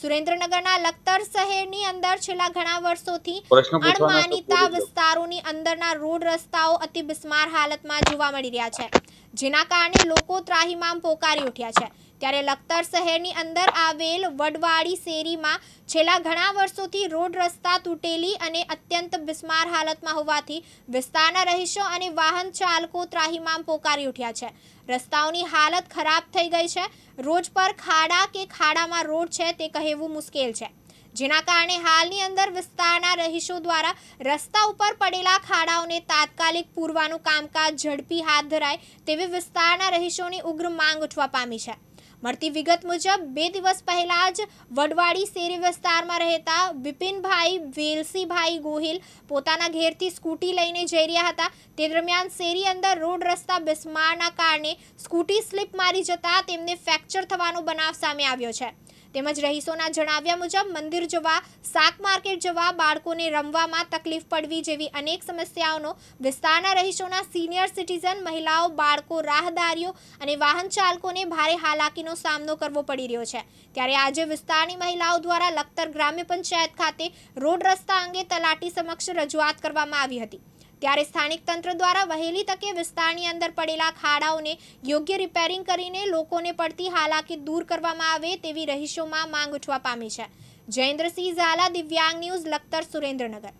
સુરેન્દ્રનગરના લખતર શહેરની અંદર છેલ્લા ઘણા વર્ષોથી અણમાનીતા વિસ્તારોની અંદરના રોડ રસ્તાઓ અતિ બિસ્માર હાલતમાં જોવા મળી રહ્યા છે. જેના કારણે લોકો ત્રાહિમામ પોકારી ઉઠ્યા છે. ત્યારે લખતર શહેરની અંદર આવેલ વડવાડી શેરીમાં છેલ્લા ઘણા વર્ષોથી રોડ રસ્તા તૂટેલી અને અત્યંત બિસ્માર હાલતમાં હોવાથી વિસ્તારના રહીશો અને વાહન ચાલકો ત્રાહિમામ પોકારી ઉઠ્યા છે. રસ્તાઓની હાલત ખરાબ થઈ ગઈ છે. રોજ પર ખાડા કે ખાડામાં રોડ છે તે કહેવું મુશ્કેલ છે. જેના કારણે હાલની અંદર વિસ્તારના રહીશો દ્વારા રસ્તા ઉપર પડેલા ખાડાઓને તાત્કાલિક પૂરવાનું કામકાજ ઝડપી હાથ ધરાય તેવી વિસ્તારના રહીશોની ઉગ્ર માંગ ઉઠવા પામી છે. મળતી વિગત મુજબ, બે દિવસ પહેલા જ વડવાડી શેરી વિસ્તારમાં રહેતા બિપિનભાઈ વેલસીભાઈ ગોહિલ પોતાના ઘેરથી સ્કૂટી લઈને જઈ રહ્યા હતા. તે દરમિયાન શેરી અંદર રોડ રસ્તા બિસ્મારના કારણે સ્કૂટી સ્લીપ મારી જતા તેમને ફ્રેક્ચર થવાનો બનાવ સામે આવ્યો છે. તેમજ રહીશોના જણાવ્યા મુજબ મંદિર જવા, શાક માર્કેટ જવા, બાળકોને રમવામાં તકલીફ પડવી જેવી અનેક સમસ્યાઓનો વિસ્તારના રહીશોના સિનિયર સિટીઝન, મહિલાઓ, બાળકો, રાહદારીઓ અને વાહન ચાલકોને ભારે હાલાકીનો સામનો કરવો પડી રહ્યો છે. ત્યારે આજે વિસ્તારની મહિલાઓ દ્વારા લખતર ગ્રામ્ય પંચાયત ખાતે રોડ રસ્તા અંગે તલાટી સમક્ષ રજૂઆત કરવામાં આવી હતી. ત્યારે સ્થાનિક તંત્ર દ્વારા વહેલી તકે વિસ્તારની અંદર પડેલા ખાડાઓને યોગ્ય રિપેરિંગ કરીને લોકોને પડતી હાલાકી દૂર કરવામાં આવે તેવી રહીશોમાં માંગ ઉઠવા પામી છે. જયેન્દ્રસિંહ ઝાલા, દિવ્યાંગ ન્યૂઝ, લખતર સુરેન્દ્રનગર.